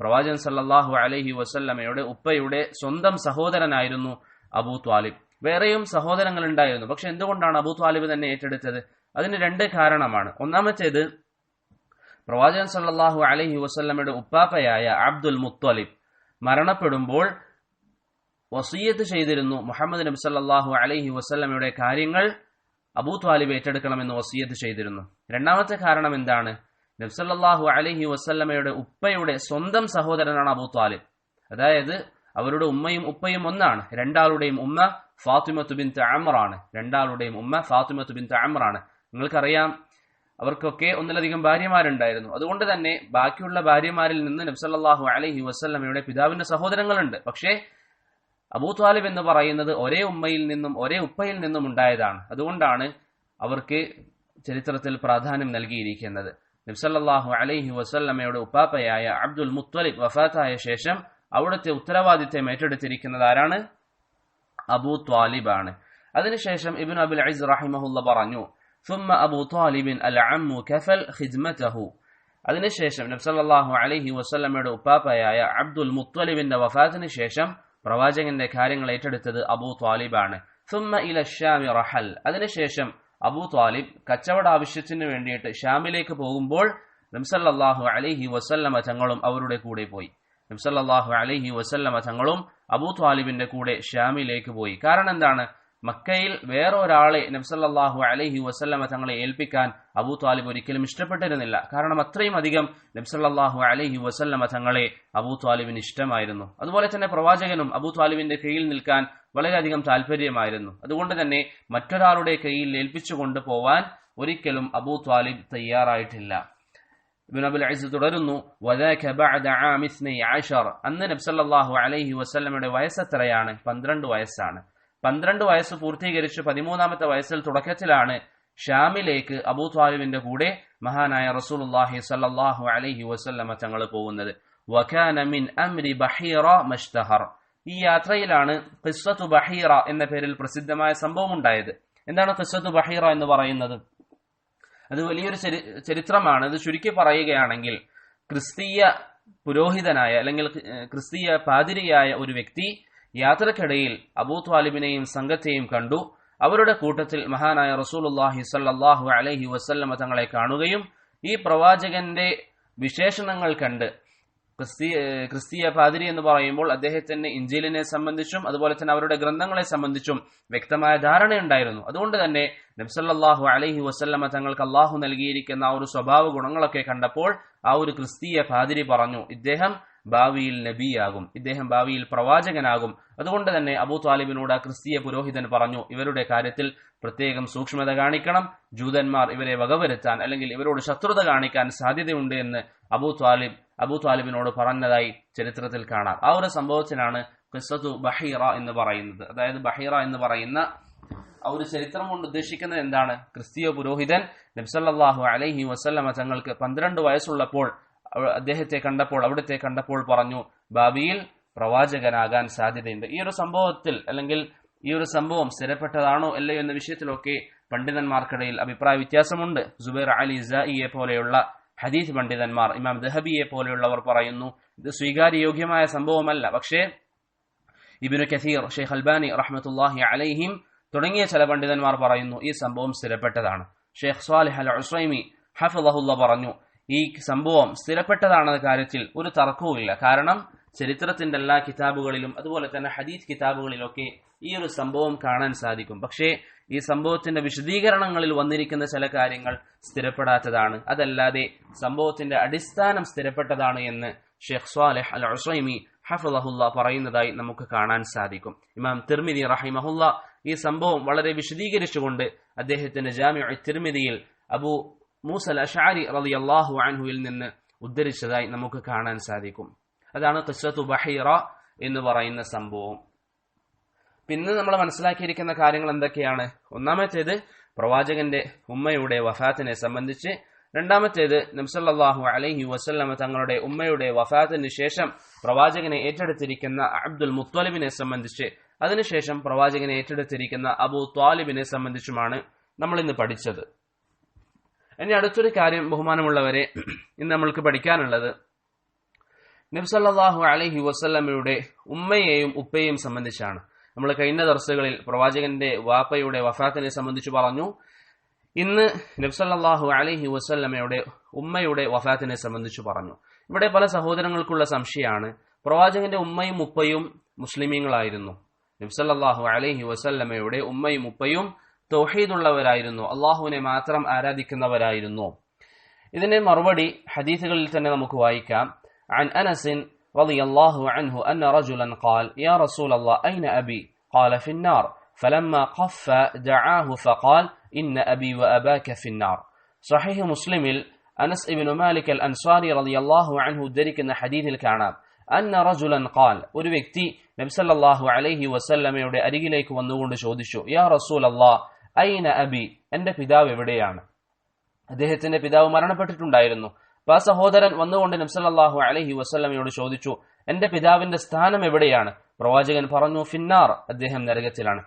പ്രവാചകൻ സല്ലാഹു അലഹി വസല്ലമയുടെ ഉപ്പയുടെ സ്വന്തം സഹോദരനായിരുന്നു അബൂ ത്വാലിബ്. വേറെയും സഹോദരങ്ങൾ ഉണ്ടായിരുന്നു പക്ഷെ എന്തുകൊണ്ടാണ് അബൂ ത്വാലിബ് തന്നെ ഏറ്റെടുത്തത്? അതിന് രണ്ട് കാരണമാണ്. ഒന്നാമത്തേത് പ്രവാചകൻ സല്ലാഹു അലഹി വസല്ലമയുടെ ഉപ്പാപ്പയായ അബ്ദുൽ മുത്തലിബ് മരണപ്പെടുമ്പോൾ വസീയത്ത് ചെയ്തിരുന്നു. മുഹമ്മദ് നബി സല്ലാഹു അലൈഹി വസ്ലമയുടെ കാര്യങ്ങൾ അബൂ ത്വാലിബ് ഏറ്റെടുക്കണമെന്ന് വസീയത്ത് ചെയ്തിരുന്നു. രണ്ടാമത്തെ കാരണം എന്താണ്? നബ്സല്ലാഹു അലഹി വസല്ലമയുടെ ഉപ്പയുടെ സ്വന്തം സഹോദരനാണ് അബൂ ത്വാലിബ് അതായത് അവരുടെ ഉമ്മയും ഉപ്പയും ഒന്നാണ്. രണ്ടാളുടെയും ഉമ്മ ഫാത്തിമത്ത് ബിൻ താമറാണ് രണ്ടാളുടെയും ഉമ്മ ഫാത്തിമത്ത് ബിൻ താമറാണ് നിങ്ങൾക്കറിയാം അവർക്കൊക്കെ ഒന്നിലധികം ഭാര്യമാരുണ്ടായിരുന്നു. അതുകൊണ്ട് തന്നെ ബാക്കിയുള്ള ഭാര്യമാരിൽ നിന്ന് നബ്സല്ലാഹു അലഹി വസല്ലമയുടെ പിതാവിന്റെ സഹോദരങ്ങളുണ്ട്. പക്ഷേ അബൂ ത്വാലിബ് എന്ന് പറയുന്നത് ഒരേ ഉമ്മയിൽ നിന്നും ഒരേ ഉപ്പയിൽ നിന്നും ഉണ്ടായതാണ് അതുകൊണ്ടാണ് അവർക്ക് ചരിത്രത്തിൽ പ്രാധാന്യം നൽകിയിരിക്കുന്നത് നബ്സല്ലാഹു അലൈഹി വസല്ലമയുടെ ഉപ്പാപ്പയായ അബ്ദുൽ മുത്തലിബ് വഫാത്തായ ശേഷം അവിടുത്തെ ഉത്തരവാദിത്തം ഏറ്റെടുത്തിരിക്കുന്നത് ആരാണ് അബൂ ത്വാലിബ് ആണ് അതിനുശേഷം ഇബിൻ അബുൽ അയിസ് റഹിമഹുല്ല പറഞ്ഞു ثم أبو طالب العم كفل خدمته അതിനുശേഷം നബ്സല്ലാഹു അലൈഹി വസല്ലമയുടെ ഉപ്പാപ്പയായ അബ്ദുൽ മുത്തലിബിന്റെ വഫാത്തിന് ശേഷം പ്രവാചകന്റെ കാര്യങ്ങൾ ഏറ്റെടുത്തത് അബൂ ത്വാലിബാണ്. സുമ്മ ഇല ഷ്യാമി റഹൽ. അതിനുശേഷം അബൂ ത്വാലിബ് കച്ചവട ആവശ്യത്തിന് വേണ്ടിയിട്ട് ഷ്യാമിലേക്ക് പോകുമ്പോൾ നംസല്ലാഹു അലൈഹി വസല്ലമ തങ്ങളും അവരുടെ കൂടെ പോയി. നംസല്ലാഹു അലൈഹി വസല്ലമ തങ്ങളും അബൂ ത്വാലിബിന്റെ കൂടെ ഷ്യാമിലേക്ക് പോയി. കാരണം എന്താണ്? മക്കയിൽ വേറെ ഒരാളെ നബ്സല്ലാഹു അലഹി വസ്ലമ തങ്ങളെ ഏൽപ്പിക്കാൻ അബൂ താലിബ് ഒരിക്കലും ഇഷ്ടപ്പെട്ടിരുന്നില്ല. കാരണം അത്രയും അധികം നബ്സല്ലാഹു അലഹി വസല്ലമ തങ്ങളെ അബൂ താലിബിന് ഇഷ്ടമായിരുന്നു. അതുപോലെ തന്നെ പ്രവാചകനും അബൂ താലിബിന്റെ കീഴിൽ നിൽക്കാൻ വളരെയധികം താല്പര്യമായിരുന്നു അതുകൊണ്ട് തന്നെ മറ്റൊരാളുടെ കയ്യിൽ ഏൽപ്പിച്ചു കൊണ്ടുപോവാൻ ഒരിക്കലും അബൂ താലിബ് തയ്യാറായിട്ടില്ല. ഇബ്നു തുടരുന്നു ബഅദ ആമി 12 അന്ന് നബ്സല്ലാഹു അലൈഹി വസല്ലമയുടെ വയസ്സ് എത്രയാണ് 12 വയസ്സാണ്. പന്ത്രണ്ട് വയസ്സ് പൂർത്തീകരിച്ച് പതിമൂന്നാമത്തെ വയസ്സിൽ തുടക്കത്തിലാണ് ഷ്യാമിലേക്ക് അബൂ കൂടെ മഹാനായ റസൂലുള്ളാഹി സല്ലാഹു അലഹി വസല്ലമ തങ്ങൾ പോകുന്നത്. വകാന മിൻ അംരി ബഹീറ മഷ്തഹർ. ഈ യാത്രയിലാണ് ഖിസ്സത്തു ബഹീറ എന്ന പേരിൽ പ്രസിദ്ധമായ സംഭവം ഉണ്ടായത് എന്താണ് ഖിസ്സത്തു ബഹീറ എന്ന് പറയുന്നത്? അത് വലിയൊരു ചരി- ചരിത്രമാണ്. ഇത് ചുരുക്കി പറയുകയാണെങ്കിൽ ക്രിസ്തീയ പുരോഹിതനായ അല്ലെങ്കിൽ ക്രിസ്തീയ പാതിരിയായ ഒരു വ്യക്തി യാത്രക്കിടയിൽ അബൂ ത്വാലിബിനെയും സംഘത്തെയും കണ്ടു. അവരുടെ കൂട്ടത്തിൽ മഹാനായ റസൂലുള്ളാഹി സല്ലാഹു അലഹി വസല്ലമ തങ്ങളെ കാണുകയും ഈ പ്രവാചകന്റെ വിശേഷണങ്ങൾ കണ്ട് ക്രിസ്തീയ ക്രിസ്തീയ പാതിരി എന്ന് പറയുമ്പോൾ അദ്ദേഹത്തിന് ഇഞ്ചിലിനെ സംബന്ധിച്ചും അതുപോലെ തന്നെ അവരുടെ ഗ്രന്ഥങ്ങളെ സംബന്ധിച്ചും വ്യക്തമായ ധാരണയുണ്ടായിരുന്നു. അതുകൊണ്ട് തന്നെ നബ്സല്ലാഹു അലഹി വസ്ല്ലമ തങ്ങൾക്ക് അള്ളാഹു നൽകിയിരിക്കുന്ന ആ ഒരു സ്വഭാവ ഗുണങ്ങളൊക്കെ കണ്ടപ്പോൾ ആ ഒരു ക്രിസ്തീയ പാതിരി പറഞ്ഞു ഇദ്ദേഹം ഭാവിയിൽ നബിയാകും. ഇദ്ദേഹം ഭാവിയിൽ പ്രവാചകനാകും. അതുകൊണ്ട് തന്നെ അബൂ താലിബിനോട് ക്രിസ്തീയ പുരോഹിതൻ പറഞ്ഞു ഇവരുടെ കാര്യത്തിൽ പ്രത്യേകം സൂക്ഷ്മത കാണിക്കണം. ജൂതന്മാർ ഇവരെ വകവരുത്താൻ അല്ലെങ്കിൽ ഇവരോട് ശത്രുത കാണിക്കാൻ സാധ്യതയുണ്ട് എന്ന് അബൂ താലിബ് അബൂ താലിബിനോട് പറഞ്ഞതായി ചരിത്രത്തിൽ കാണാം. ആ ഒരു സംഭവത്തിനാണ് ക്രിസ്തു ബഹീറ എന്ന് പറയുന്നത്. അതായത് ബഹീറ എന്ന് പറയുന്ന ആ ഒരു ചരിത്രം കൊണ്ട് ഉദ്ദേശിക്കുന്നത് എന്താണ്? ക്രിസ്തീയ പുരോഹിതൻ നബ്സല്ലാഹു അലൈഹി വസല്ലമ തങ്ങൾക്ക് പന്ത്രണ്ട് വയസ്സുള്ളപ്പോൾ അദ്ദേഹത്തെ കണ്ടപ്പോൾ അവിടുത്തെ കണ്ടപ്പോൾ പറഞ്ഞു ഭാവിയിൽ പ്രവാചകനാകാൻ സാധ്യതയുണ്ട്. ഈ ഒരു സംഭവത്തിൽ അല്ലെങ്കിൽ ഈ ഒരു സംഭവം സ്ഥിരപ്പെട്ടതാണോ അല്ലയോ എന്ന വിഷയത്തിലൊക്കെ പണ്ഡിതന്മാർക്കിടയിൽ അഭിപ്രായ വ്യത്യാസമുണ്ട്. ജുബൈർ അലി സഇയെ പോലെയുള്ള ഹദീസ് പണ്ഡിതന്മാർ ഇമാം ദഹബിയെ പോലെയുള്ളവർ പറയുന്നു ഇത് സ്വീകാര്യയോഗ്യമായ സംഭവമല്ല. പക്ഷേ ഇബിനു കസീർ ഷെയ്ഖ് അൽബാനി റഹ്മത്തുല്ലാഹി അലൈഹിം തുടങ്ങിയ ചില പണ്ഡിതന്മാർ പറയുന്നു ഈ സംഭവം സ്ഥിരപ്പെട്ടതാണ്. ഷെയ്ഖ് സ്വാലിഹ് അൽ ഉസ്രൈമി ഹഫിദഹുല്ല പറഞ്ഞു ഈ സംഭവം സ്ഥിരപ്പെട്ടതാണെന്ന കാര്യത്തിൽ ഒരു തർക്കവുമില്ല. കാരണം ചരിത്രത്തിന്റെ എല്ലാ കിതാബുകളിലും അതുപോലെ തന്നെ ഹദീസ് കിതാബുകളിലൊക്കെ ഈ ഒരു സംഭവം കാണാൻ സാധിക്കും. പക്ഷേ ഈ സംഭവത്തിന്റെ വിശദീകരണങ്ങളിൽ വന്നിരിക്കുന്ന ചില കാര്യങ്ങൾ സ്ഥിരപ്പെടാത്തതാണ്. അതല്ലാതെ സംഭവത്തിന്റെ അടിസ്ഥാനം സ്ഥിരപ്പെട്ടതാണ് എന്ന് ഷെയ്ഖ് സ്വാലിഹ് അൽ ഉസൈമി ഹഫുല്ല പറയുന്നതായി നമുക്ക് കാണാൻ സാധിക്കും. ഇമാം തിർമിതി റഹിമഹുല്ല ഈ സംഭവം വളരെ വിശദീകരിച്ചുകൊണ്ട് അദ്ദേഹത്തിന്റെ ജാമ്യ തിർമിദിയിൽ അബു മൂസൽ അഷാരി റളിയല്ലാഹു അൻഹുവിൽ നിന്ന് ഉദ്ധരിച്ചതായി നമുക്ക് കാണാൻ സാധിക്കും. അതാണ് ഖിസ്സത്തു ബഹീറ എന്ന് പറയുന്ന സംഭവം. പിന്നെ നമ്മൾ മനസ്സിലാക്കിയിരിക്കുന്ന കാര്യങ്ങൾ എന്തൊക്കെയാണ്? ഒന്നാമത്തേത് പ്രവാചകന്റെ ഉമ്മയുടെ വഫാത്തിനെ സംബന്ധിച്ച്. രണ്ടാമത്തേത് നംസല്ലാഹു അലൈഹി വസല്ലമ തങ്ങളുടെ ഉമ്മയുടെ വഫാത്തിന് ശേഷം പ്രവാചകനെ ഏറ്റെടുത്തിരിക്കുന്ന അബ്ദുൽ മുത്തലിബിനെ സംബന്ധിച്ച്. അതിനുശേഷം പ്രവാചകനെ ഏറ്റെടുത്തിരിക്കുന്ന അബു ത്വാലിബിനെ സംബന്ധിച്ചുമാണ് നമ്മൾ ഇന്ന് പഠിച്ചത്. ഇനി അടുത്തൊരു കാര്യം ബഹുമാനമുള്ളവരെ ഇന്ന് നമ്മൾക്ക് പഠിക്കാനുള്ളത് നബ്സല്ലാഹു അലഹി വസല്ലമയുടെ ഉമ്മയെയും ഉപ്പയെയും സംബന്ധിച്ചാണ്. നമ്മൾ കഴിഞ്ഞ ദർസുകളിൽ പ്രവാചകന്റെ വാപ്പയുടെ വഫാത്തിനെ സംബന്ധിച്ച് പറഞ്ഞു. ഇന്ന് നബ്സല്ലാഹു അലഹി വസല്ലമയുടെ ഉമ്മയുടെ വഫാത്തിനെ സംബന്ധിച്ച് പറഞ്ഞു. ഇവിടെ പല സഹോദരങ്ങൾക്കുള്ള സംശയമാണ്. പ്രവാചകന്റെ ഉമ്മയും ഉപ്പയും മുസ്ലിമീങ്ങളായിരുന്നു. നബ്സല്ലാഹു അലഹി വസല്ലമയുടെ ഉമ്മയും ഉപ്പയും തൗഹീദുള്ളവരായിരുന്നു അള്ളാഹുവിനെ മാത്രം ആരാധിക്കുന്നവരായിരുന്നു ഇതിന്റെ മറുപടി ഹദീസുകളിൽ തന്നെ നമുക്ക് വായിക്കാം عن أنس رضي الله عنه أن رجلا قال يا رسول الله أين أبي قال في النار فلما قف دعاه فقال إن أبي وأباك في النار صحيح مسلم أنس بن مالك الأنصاري رضي الله عنه ذلك أن حديث الكعناب أن رجلا قال ഒരു വ്യക്തി നബി സല്ലല്ലാഹു അലൈഹി വസല്ലമയുടെ അരികിലേക്ക് വന്നുകൊണ്ട് ചോദിച്ചു യാ റസൂൽ അല്ലാ ഐന അബി? എന്റെ പിതാവ് എവിടെയാണ്? അദ്ദേഹത്തിന്റെ പിതാവ് മരണപ്പെട്ടിട്ടുണ്ടായിരുന്നു. അപ്പൊ ആ സഹോദരൻ വന്നുകൊണ്ട് നബ്സല്ലാഹു അലഹി വസ്ലമയോട് ചോദിച്ചു എന്റെ പിതാവിന്റെ സ്ഥാനം എവിടെയാണ്? പ്രവാചകൻ പറഞ്ഞു ഫിന്നാർ. അദ്ദേഹം നരകത്തിലാണ്.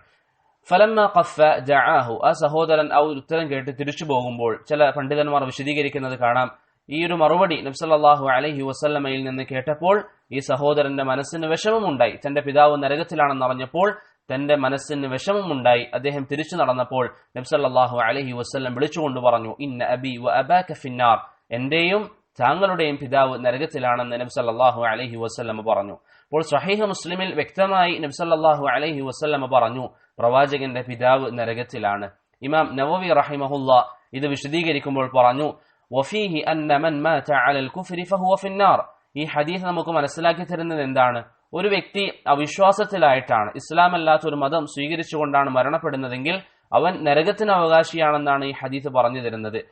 ഫലമ്മ ഖഫ ജആഹു ആ സഹോദരൻ ആ ഒരു ഉത്തരം കേട്ട് തിരിച്ചു പോകുമ്പോൾ ചില പണ്ഡിതന്മാർ വിശദീകരിക്കുന്നത് കാണാം. ഈ ഒരു മറുപടി നബ്സല്ലാഹു അലഹി വസല്ലമയിൽ നിന്ന് കേട്ടപ്പോൾ ഈ സഹോദരന്റെ മനസ്സിന് വിഷമമുണ്ടായി. തന്റെ പിതാവ് നരകത്തിലാണെന്ന് അറിഞ്ഞപ്പോൾ തന്റെ മനസ്സിന് വിഷമമുണ്ടായി. അദ്ദേഹം തിരിച്ചു നടന്നപ്പോൾ നബ്സല്ലാഹു അലഹി വസ്ല്ലം വിളിച്ചുകൊണ്ട് പറഞ്ഞു ഇന്ന അബി വ അബാക ഫിന്നാർ. എന്റെയും താങ്കളുടെയും പിതാവ് നരകത്തിലാണെന്ന് നബ്സല്ലാഹു അലഹി വസ്ല്ലം പറഞ്ഞു. അപ്പോൾ സഹീഹ മുസ്ലിമിൽ വ്യക്തമായി നബ്സല്ലാഹു അലഹി വസ്ല്ലം പറഞ്ഞു പ്രവാചകന്റെ പിതാവ് നരകത്തിലാണ്. ഇമാം നവവി റഹിമഹുല്ല ഇത് വിശദീകരിക്കുമ്പോൾ പറഞ്ഞു വഫീഹി മാത അലൽ ഫഹുവ ഫിന്നാർ. ഈ ഹദീസ് നമുക്ക് മനസ്സിലാക്കി തരുന്നത് എന്താണ്? ഒരു വ്യക്തി അവിശ്വാസത്തിലായിട്ടാണ് ഇസ്ലാം അല്ലാത്ത ഒരു മതം സ്വീകരിച്ചുകൊണ്ടാണ് മരണപ്പെടുന്നതെങ്കിൽ അവൻ നരകത്തിന് അവകാശിയാണെന്നാണ് ഈ ഹദീസ് പറഞ്ഞു തരുന്നത്.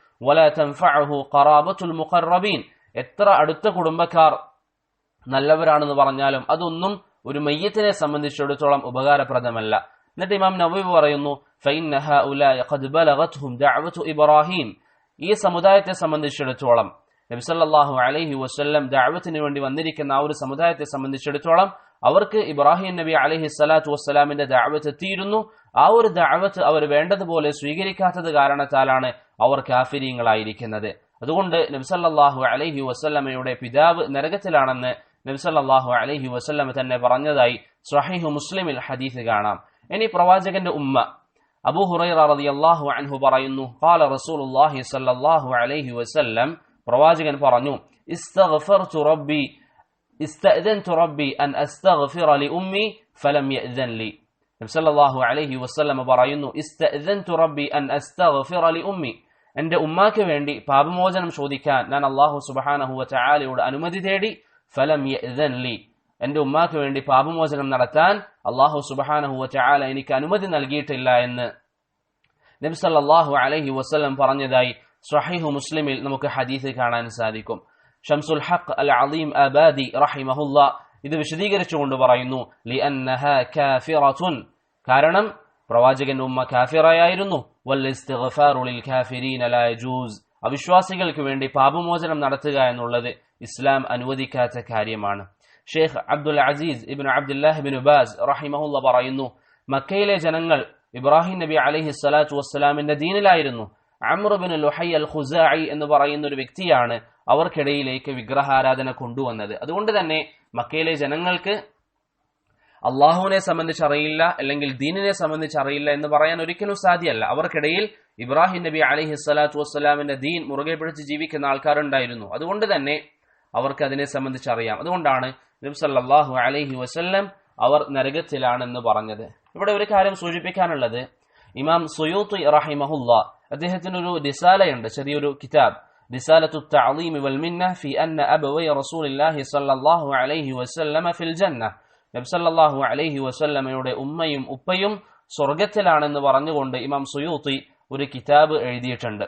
എത്ര അടുത്ത കുടുംബക്കാർ നല്ലവരാണെന്ന് പറഞ്ഞാലും അതൊന്നും ഒരു മയ്യത്തിനെ സംബന്ധിച്ചിടത്തോളം ഉപകാരപ്രദമല്ല. എന്നിട്ട് ഇമാം നവീബ് പറയുന്നു ഇബ്രാഹിം. ഈ സമുദായത്തെ സംബന്ധിച്ചിടത്തോളം നബിസല്ലാഹു അലഹി വസ്ല്ലം ദാവത്തിന് വേണ്ടി വന്നിരിക്കുന്ന ആ ഒരു സമുദായത്തെ സംബന്ധിച്ചിടത്തോളം അവർക്ക് ഇബ്രാഹിം നബി അലഹി സ്വലാത്തു വസ്സലാമിന്റെ ദാവത്ത് എത്തിയിരുന്നു. ആ ഒരു ദാവത്ത് അവർ വേണ്ടതുപോലെ സ്വീകരിക്കാത്തത് കാരണത്താലാണ് അവർ കാഫിരിയങ്ങളായിരിക്കുന്നത് അതുകൊണ്ട് നബ്സല്ലാഹു അലഹി വസ്ല്ലമയുടെ പിതാവ് നരകത്തിലാണെന്ന് നബ്സല്ലാഹു അലഹി വസ്ല്ലമ തന്നെ പറഞ്ഞതായി സ്വഹീഹു മുസ്ലിമിൽ ഹദീസ് കാണാം. ഇനി പ്രവാചകന്റെ ഉമ്മ അബു ഹുറൈറ റളിയല്ലാഹു അൻഹു പറയുന്നു ഖാല റസൂലുള്ളാഹി സ്വല്ലല്ലാഹു അലൈഹി വസല്ലം പ്രവാചകൻ പറഞ്ഞു റബ്ബി റബ്ബി അൻ ഉമ്മി ഫലം ലി. നബി സല്ലല്ലാഹു അലൈഹി വസല്ലം പറയുന്നു റബ്ബി അൻ ഉമ്മി. എന്റെ ഉമ്മാക്ക് വേണ്ടി പാപമോചനം ചോദിക്കാൻ ഞാൻ അല്ലാഹു സുബ്ഹാനഹു വ അനുമതി തേടി ഫലം ലി. എന്റെ ഉമ്മാക്ക് വേണ്ടി പാപമോചനം നടത്താൻ അള്ളാഹു സുബഹാനഹു വചാല എനിക്ക് അനുമതി നൽകിയിട്ടില്ല എന്ന് നബി സല്ലല്ലാഹു അലൈഹി വസല്ലം പറഞ്ഞതായി സ്വഹീഹു മുസ്ലിമിൽ നമുക്ക് ഹദീസ് കാണാൻ സാധിക്കും. ഷംസുൽ ഹഖ് അൽ അലീം അബാദി റഹിമഹുല്ല ഇത് വിശദീകരിച്ചുകൊണ്ട് പറയുന്നു ലി കാഫിറത്തുൻ. കാരണം പ്രവാചകന്റെ ഉമ്മ കാഫിറയായിരുന്നു. വൽ ലിൽ കാഫിരീന ലാ യജൂസ്. അവിശ്വാസികൾക്ക് വേണ്ടി പാപമോചനം നടത്തുക എന്നുള്ളത് ഇസ്ലാം അനുവദിക്കാത്ത കാര്യമാണ്. ഷെയ്ഖ് അബ്ദുൽ അസീസ് ഇബിൻ അബ്ദുല്ലാഹിബിൻ ഉബാസ് റഹിമഹുല്ല പറയുന്നു മക്കയിലെ ജനങ്ങൾ ഇബ്രാഹിം നബി അലൈഹി സ്വലാത്തു വസ്സലാമിന്റെ ദീനിലായിരുന്നു. അമ്രുബിൻ ലുഹൈ അൽ ഖുസായി എന്ന് പറയുന്ന ഒരു വ്യക്തിയാണ് അവർക്കിടയിലേക്ക് വിഗ്രഹാരാധന കൊണ്ടുവന്നത്. അതുകൊണ്ട് തന്നെ മക്കയിലെ ജനങ്ങൾക്ക് അള്ളാഹുവിനെ സംബന്ധിച്ച് അറിയില്ല അല്ലെങ്കിൽ ദീനിനെ സംബന്ധിച്ച് അറിയില്ല എന്ന് പറയാൻ ഒരിക്കലും സാധ്യമല്ല അവർക്കിടയിൽ ഇബ്രാഹിം നബി അലഹി സ്വലാത്തു വസ്സലാമിന്റെ ദീൻ മുറുകെ പിടിച്ച് ജീവിക്കുന്ന ആൾക്കാരുണ്ടായിരുന്നു. അതുകൊണ്ട് തന്നെ അവർക്ക് അതിനെ സംബന്ധിച്ച് അറിയാം. അതുകൊണ്ടാണ് നബി സല്ലല്ലാഹു അലൈഹി വസല്ലം അവർ നരകത്തിലാണെന്ന് പറഞ്ഞത്. ഇവിടെ ഒരു കാര്യം സൂചിപ്പിക്കാനുള്ളത്. ഇമാം സുയൂത്ത് റഹിമഹുല്ല അദ്ദേഹത്തിന് ഒരു റിസാലയുണ്ട് ചെറിയൊരു കിതാബ്. ജന്ന. നബി അലൈഹി വസല്ലമയുടെ ഉമ്മയും ഉപ്പയും സ്വർഗത്തിലാണെന്ന് പറഞ്ഞുകൊണ്ട് ഇമാം സുയൂത്തി ഒരു കിതാബ് എഴുതിയിട്ടുണ്ട്.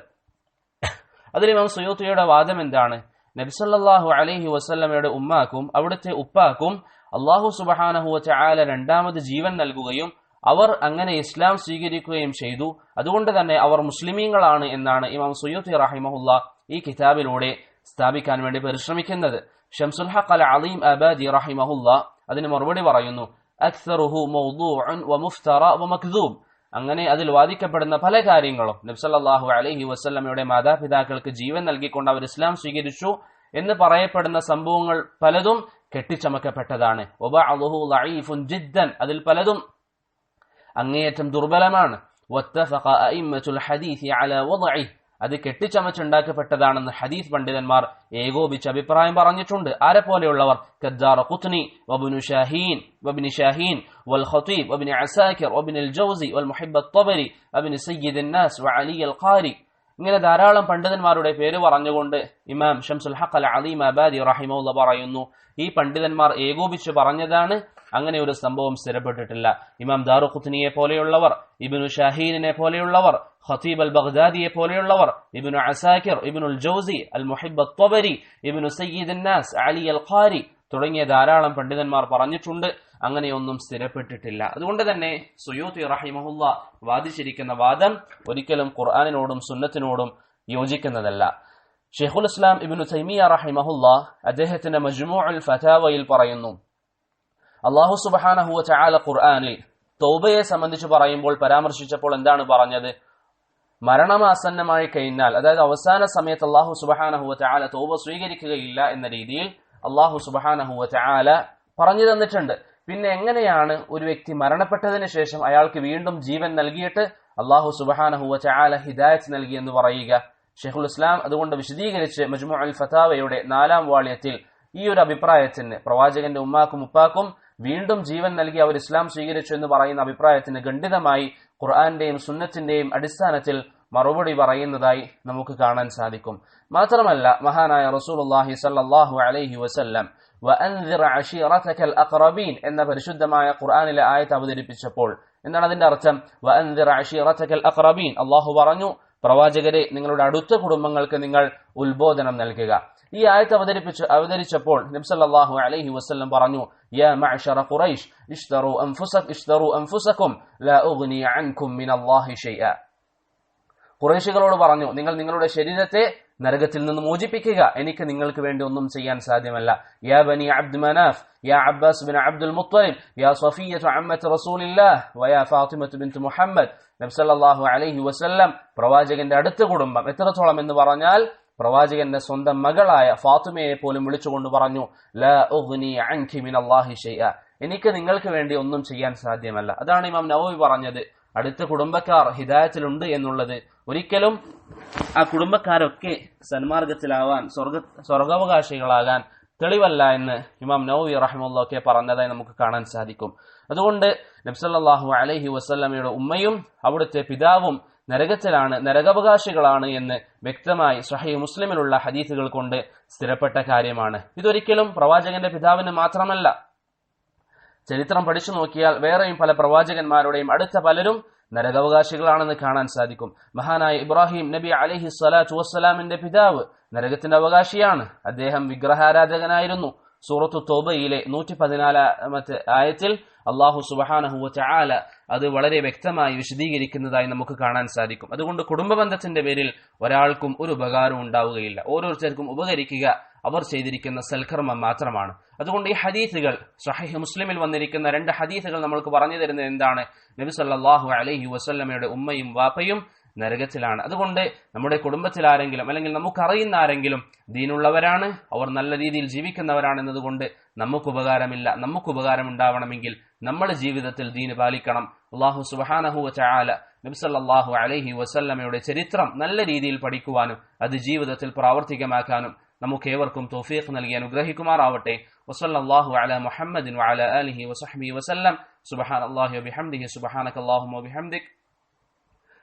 അതിൽ ഇമാം സുയൂത്തിയുടെ വാദം എന്താണ്? നബ്സല്ലാഹു അലൈഹി വസല്ലമയുടെ ഉമ്മാക്കും അവിടുത്തെ ഉപ്പാക്കും അള്ളാഹു സുബഹാനഹു ചായാല രണ്ടാമത് ജീവൻ നൽകുകയും അവർ അങ്ങനെ ഇസ്ലാം സ്വീകരിക്കുകയും ചെയ്തു. അതുകൊണ്ട് തന്നെ അവർ മുസ്ലിമീങ്ങളാണ് എന്നാണ് ഇമാം സുയൂത്തി റഹിമഹുല്ല ഈ കിതാബിലൂടെ സ്ഥാപിക്കാൻ വേണ്ടി പരിശ്രമിക്കുന്നത്. ഷംസുൽ ഹഖ് അൽ അലീം അബാദി റഹിമഹുല്ല അതിന് മറുപടി പറയുന്നു അക്സറുഹു മൗദൂഉൻ വമുഫ്തറ വമക്ദൂബ് അങ്ങനെ അതിൽ വാദിക്കപ്പെടുന്ന പല കാര്യങ്ങളും നബ്സല്ലാഹു അലൈഹി വസ്ല്ലമയുടെ മാതാപിതാക്കൾക്ക് ജീവൻ നൽകിക്കൊണ്ട് അവർ ഇസ്ലാം സ്വീകരിച്ചു എന്ന് പറയപ്പെടുന്ന സംഭവങ്ങൾ പലതും കെട്ടിച്ചമക്കപ്പെട്ടതാണ്. ജിദ്ദൻ. അതിൽ പലതും അങ്ങേയറ്റം ദുർബലമാണ് അത് കെട്ടിച്ചമച്ചുണ്ടാക്കപ്പെട്ടതാണെന്ന് ഹദീസ് പണ്ഡിതന്മാർ ഏകോപിച്ച് അഭിപ്രായം പറഞ്ഞിട്ടുണ്ട് ആരെ പോലെയുള്ളവർ കദ്ദാർ ഖുത്നി വബ്നു ഷാഹീൻ വബ്നി ഷാഹീൻ വൽ ഖതീബ് വബ്നി അസാകിർ വബ്നി അൽ ജൗസി വൽ മുഹിബ് അത്ബരി വബ്നി സയ്യിദ് الناس വഅലി അൽ ഖാരി ഇങ്ങനെ ധാരാളം പണ്ഡിതന്മാരുടെ പേര് പറഞ്ഞുകൊണ്ട് ഇമാം ഷംസുൽ ഹഖ് അൽ അലീം അബാദി റഹിമഹുല്ല പറയുന്നു ഈ പണ്ഡിതന്മാർ ഏകോപിച്ച് പറഞ്ഞതാണ് അങ്ങനെ ഒരു സംഭവം സ്ഥിരപ്പെട്ടിട്ടില്ല. ഇമാം ദാറുഖുത്തിനിയെ പോലെയുള്ളവർ ഇബിനു ഷാഹീനെ പോലെയുള്ളവർ ഖത്തീബ് അൽ ബഗ്ദാദിയെ പോലെയുള്ളവർ ഇബിനു അസാക്കിർ ഇബിനുൽ ജോസി അൽ മുഹിബ് അത്വബരി ഇബിനു സയ്യിദ് നാസ് അലി അൽ ഖാരി തുടങ്ങിയ ധാരാളം പണ്ഡിതന്മാർ പറഞ്ഞിട്ടുണ്ട്. അങ്ങനെയൊന്നും സ്ഥിരപ്പെട്ടിട്ടില്ല. അതുകൊണ്ട് തന്നെ സുയൂത്തി റഹിമഹുല്ല വാദിച്ചിരിക്കുന്ന വാദം ഒരിക്കലും ഖുർആാനിനോടും സുന്നത്തിനോടും യോജിക്കുന്നതല്ല. ഷെയ്ഖുൽ ഇസ്ലാം ഇബിനു തൈമിയ റഹിമഹുല്ല അദ്ദേഹത്തിന്റെ മജ്മു അൽ ഫതാവയിൽ പറയുന്നു അള്ളാഹു സുബഹാനഹുവ ചാല ഖുർആാനിൽ തൗബയെ സംബന്ധിച്ച് പറയുമ്പോൾ പരാമർശിച്ചപ്പോൾ എന്താണ് പറഞ്ഞത്? മരണമാസന്നമായി കഴിഞ്ഞാൽ അതായത് അവസാന സമയത്ത് അള്ളാഹു സുബഹാനഹുവ ചാല തൗബ സ്വീകരിക്കുകയില്ല എന്ന രീതിയിൽ അള്ളാഹു സുബഹാനഹുവ പറഞ്ഞു തന്നിട്ടുണ്ട്. പിന്നെ എങ്ങനെയാണ് ഒരു വ്യക്തി മരണപ്പെട്ടതിന് ശേഷം അയാൾക്ക് വീണ്ടും ജീവൻ നൽകിയിട്ട് അള്ളാഹു സുബഹാനഹുവ ചാല ഹിദായത്ത് നൽകി എന്ന് പറയുക? ഷെയ്ഖുൽ ഇസ്ലാം അതുകൊണ്ട് വിശദീകരിച്ച് മജ്മു അൽ ഫതാവയുടെ നാലാം വാള്യത്തിൽ ഈ ഒരു അഭിപ്രായത്തിന് പ്രവാചകന്റെ ഉമ്മാക്കും ഉപ്പാക്കും വീണ്ടും ജീവൻ നൽകി അവർ ഇസ്ലാം സ്വീകരിച്ചു എന്ന് പറയുന്ന അഭിപ്രായത്തിന് ഖണ്ഡിതമായി ഖുർആന്റെയും സുന്നത്തിന്റെയും അടിസ്ഥാനത്തിൽ മറുപടി പറയുന്നതായി നമുക്ക് കാണാൻ സാധിക്കും. മാത്രമല്ല മഹാനായ റസൂലുള്ളാഹി സല്ലല്ലാഹു അലൈഹി വസല്ലം എന്ന പരിശുദ്ധമായ ഖുർആാനിലെ ആയത്ത് അവതരിപ്പിച്ചപ്പോൾ എന്താണ് അതിന്റെ അർത്ഥം? അള്ളാഹു പറഞ്ഞു പ്രവാചകരെ നിങ്ങളുടെ അടുത്ത കുടുംബങ്ങൾക്ക് നിങ്ങൾ ഉത്ബോധനം നൽകുക. ഈ ആയത്ത് അവതരിപ്പിച്ച് അവതരിച്ചപ്പോൾ നബ്സല്ലാഹു അലൈഹി വസ്ലം പറഞ്ഞു യാ മഅ്ശറ ഖുറൈഷ് ഇഷ്തറു അൻഫുസക് ഇഷ്തറു അൻഫുസകും ലാ ഉഗ്നി അൻകും മിനല്ലാഹി ഷൈഅ. ഖുറൈശികളോട് പറഞ്ഞു നിങ്ങൾ നിങ്ങളുടെ ശരീരത്തെ നരകത്തിൽ നിന്ന് മോചിപ്പിക്കുക. എനിക്ക് നിങ്ങൾക്ക് വേണ്ടി ഒന്നും ചെയ്യാൻ സാധ്യമല്ല. യാ ബനി അബ്ദ് മനാഫ് യാ അബ്ബാസ് ബിൻ അബ്ദുൽ മുത്തലിബ് യാ സഫിയത്തു അമ്മത്ത് റസൂലില്ലാഹ് വയാ ഫാത്തിമത്ത് ബിൻത്ത് മുഹമ്മദ്. നബ്സല്ലാഹു അലൈഹി വസല്ലം പ്രവാചകന്റെ അടുത്ത കുടുംബം എത്രത്തോളം എന്ന് പറഞ്ഞാൽ പ്രവാചകന്റെ സ്വന്തം മകളായ ഫാത്തുമയെ പോലും വിളിച്ചുകൊണ്ട് പറഞ്ഞു എനിക്ക് നിങ്ങൾക്ക് വേണ്ടി ഒന്നും ചെയ്യാൻ സാധ്യമല്ല. അതാണ് ഇമാം നവവി പറഞ്ഞത്. അടുത്ത കുടുംബക്കാർ ഹിദായത്തിലുണ്ട് എന്നുള്ളത്. ഒരിക്കലും ആ കുടുംബക്കാരൊക്കെ സന്മാർഗത്തിലാവാൻ സ്വർഗ സ്വർഗാവകാശികളാകാൻ തെളിവല്ല എന്ന് ഇമാം നൌവി റഹ്മുള്ളൊക്കെ പറഞ്ഞതായി നമുക്ക് കാണാൻ സാധിക്കും. അതുകൊണ്ട് നബ്സല്ലാഹു അലഹി വസ്ലമയുടെ ഉമ്മയും അവിടുത്തെ പിതാവും നരകത്തിലാണ് നരകാവകാശികളാണ് എന്ന് വ്യക്തമായി സഹി മുസ്ലിമിലുള്ള ഹദീസുകൾ കൊണ്ട് സ്ഥിരപ്പെട്ട കാര്യമാണ്. ഇതൊരിക്കലും പ്രവാചകന്റെ പിതാവിന് മാത്രമല്ല. ചരിത്രം പഠിച്ചു നോക്കിയാൽ വേറെയും പല പ്രവാചകന്മാരുടെയും അടുത്ത പലരും നരകാവകാശികളാണെന്ന് കാണാൻ സാധിക്കും. മഹാനായ ഇബ്രാഹിം നബി അലഹി സ്വലാത്തു വസ്സലാമിന്റെ പിതാവ് നരകത്തിന്റെ അവകാശിയാണ്. അദ്ദേഹം വിഗ്രഹാരാധകനായിരുന്നു. സൂറത്തു തോബയിലെ നൂറ്റി പതിനാലാമത്തെ ആയത്തിൽ അള്ളാഹു സുബഹാനഹുവ ചാല അത് വളരെ വ്യക്തമായി വിശദീകരിക്കുന്നതായി നമുക്ക് കാണാൻ സാധിക്കും. അതുകൊണ്ട് കുടുംബ ബന്ധത്തിന്റെ പേരിൽ ഒരാൾക്കും ഒരു ഉപകാരവും ഉണ്ടാവുകയില്ല. ഓരോരുത്തർക്കും ഉപകരിക്കുക അവർ ചെയ്തിരിക്കുന്ന സൽക്കർമ്മം മാത്രമാണ്. അതുകൊണ്ട് ഈ ഹദീസുകൾ സഹീഹ് മുസ്ലിമിൽ വന്നിരിക്കുന്ന രണ്ട് ഹദീസുകൾ നമ്മൾക്ക് പറഞ്ഞു തരുന്നത് എന്താണ്? നബി സല്ലല്ലാഹു അലൈഹി വസ്ല്ലമയുടെ ഉമ്മയും വാപ്പയും നരകത്തിലാണ്. അതുകൊണ്ട് നമ്മുടെ കുടുംബത്തിൽ ആരെങ്കിലും അല്ലെങ്കിൽ നമുക്കറിയുന്ന ആരെങ്കിലും ദീനുള്ളവരാണ് അവർ നല്ല രീതിയിൽ ജീവിക്കുന്നവരാണ് എന്നതുകൊണ്ട് നമുക്ക് ഉപകാരമില്ല. നമുക്ക് ഉപകാരം ഉണ്ടാവണമെങ്കിൽ നമ്മുടെ ജീവിതത്തിൽ ദീന് പാലിക്കണം. അള്ളാഹു സുബാനഹു ചാല നബ്സല്ലാഹു അലഹി വസല്ലമയുടെ ചരിത്രം നല്ല രീതിയിൽ പഠിക്കുവാനും അത് ജീവിതത്തിൽ പ്രാവർത്തികമാക്കാനും നമുക്ക് ഏവർക്കും തോഫീഖ് നൽകി അനുഗ്രഹിക്കുമാറാവട്ടെ. വസല്ലല്ലാഹു അല മുഹമ്മദിൻ വഅല ആലിഹി വസഹ്ബിഹി വസല്ലം. സുബ്ഹാനല്ലാഹി വബിഹംദിഹി അള്ളാഹു വബിഹംദിക്